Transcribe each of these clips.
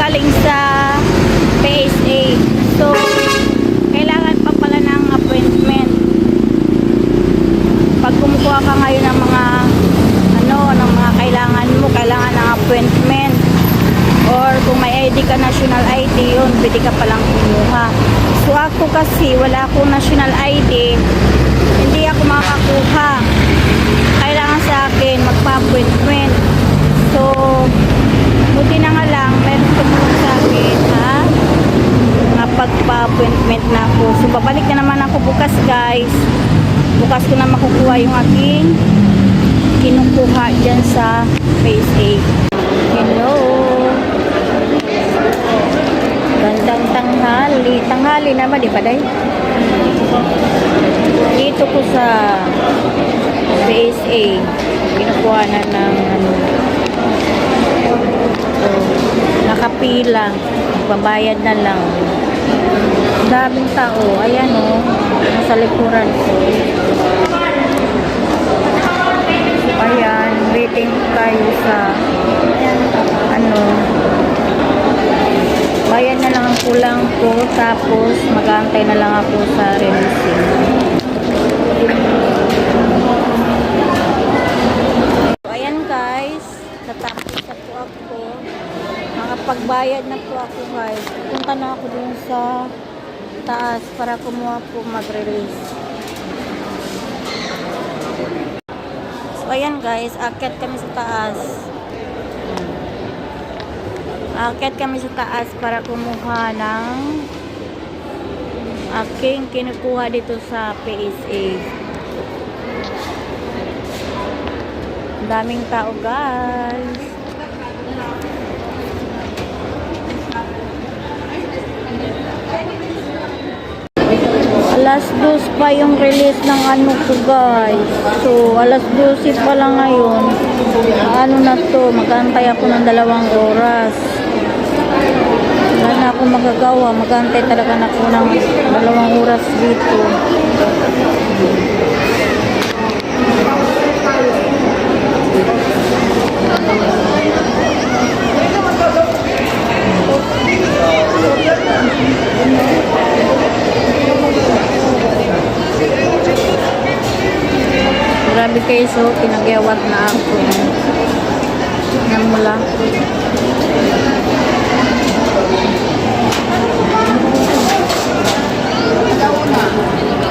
galing sa PSA. So, kailangan pa pala ng appointment. Pag kumukuha ka ngayon ng mga ano, ng mga kailangan mo, kailangan ng appointment. Or kung may ID ka, national ID, yun, pwede ka palang kumuha. So ako kasi, wala akong national ID, hindi ako makakuha. Kailangan sa akin magpa-appointment. So, buti na nga lang, meron tumulong sa akin, ha? Nga pagpa-appointment na ako. So, babalik na naman ako bukas, guys. Bukas ko na makukuha yung aking kinukuha dyan sa PSA. Hello. Gandang tanghali. Tanghali naman, di ba, day? Dito ko sa PSA. Kinukuha na ng ano. So, nakapila. Babayad na lang. Daming tao. Ayan o. Oh, nasa likuran ko. Ayan. Waiting tayo sa ano bayad na lang ang kulang ko tapos mag-aantay na lang ako sa releasing ayan guys natapos na po ako nakapagbayad na po ako guys punta na ako dun sa taas para kumuha po mag-release so ayan guys akit kami sa taas Akit kami sa taas para kumuha ng aking kinukuha dito sa PSA. Daming tao guys. Alas dos pa yung release ng ano ko guys. So, alas 12 pa lang ngayon. Ano na to, magantay ako ng dalawang oras. Wala ako magagawa. Magantay talaga na ako ng dalawang oras dito. Grabe kayo so, pinagyawat na ako. Yan mula.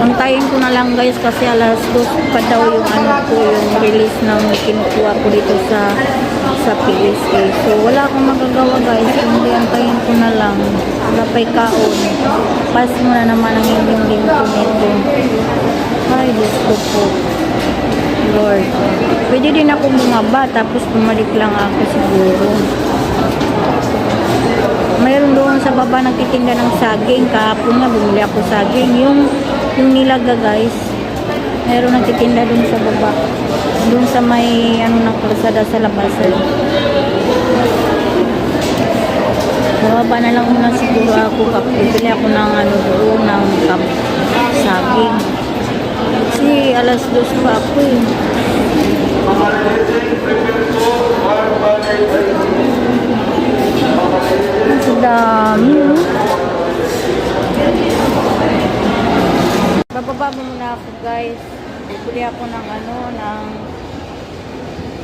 Antayin ko na lang guys kasi alas 2 pa daw yung ano ko, yung release ng kinukuha ko dito sa sa PSA. So wala akong magagawa guys, hindi antayin ko na lang. Wala pa'y kaon. Pass mo na naman ang inyong lingko nito. Ay, Diyos ko po. Lord. Pwede din ako bumaba tapos bumalik lang ako siguro. Mayroon doon sa baba nagtitinda ng saging. Kahapon nga bumili ako saging. Yung, yung nilaga guys. Mayroon nagtitinda doon sa baba. Doon sa may ano ng kalsada sa labasan. Bababa na lang muna siguro ako. Bibili ako ng ano doon ng kap saging. Dos pa ako eh. Ang dami oh. Bababa muna ako guys. Bibili ako ng ano, ng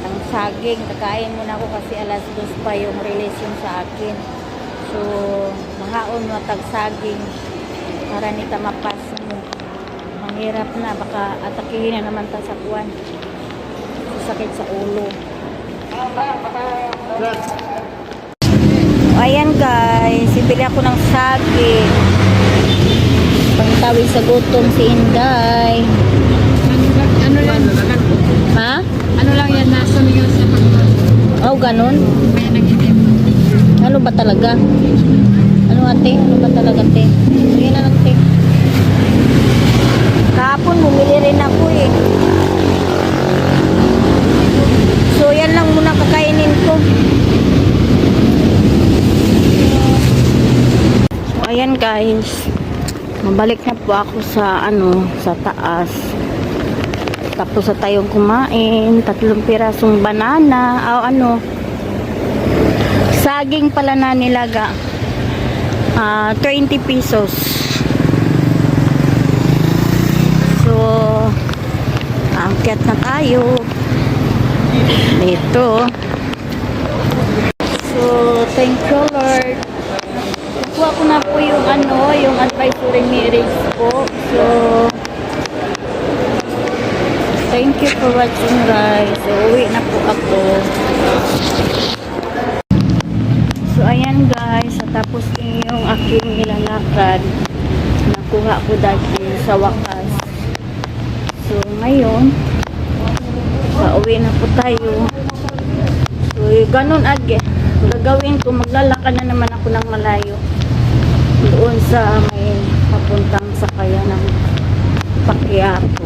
ng saging. Kakain muna ako kasi alas dos pa yung release yung sa akin. So, mahaon mo tag saging para nita mapas. Mahirap na, baka atakihin na naman ta sa kuwan. Sakit sa ulo. Ayan guys, bibili ako ng saging. Pangtawid sa gutom si Inday. Ano lang, Ha? ano lang yan, nasa nyo sa. Oh, ganun? Ano ba talaga? Ano ate? Ano ba talaga te? Sige na lang te. Kahapon bumili rin ako eh. So yan lang muna kakainin ko. So ayan guys. Mabalik na po ako sa ano, sa taas. Tapos sa tayong kumain, tatlong pirasong banana, o ano, Saging pala na nilaga. Ah, 20 pesos. So, angkat na tayo. Dito. So, thank you Lord. Nakuha ko na po yung ano, yung advisory marriage po. So, thank you for watching guys. So, uwi na po ako. So, ayan guys. Tapos yung aking nilalakad. Nakuha ko dati sa wakas. So, ngayon, pauwi na po tayo. So, ganun age. Gagawin ko, maglalakad na naman ako ng malayo. Doon sa may papuntang sakaya ng Pakiato.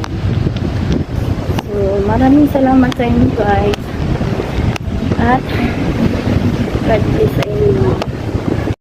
So, maraming salamat sa inyo guys. At, God bless sa inyo.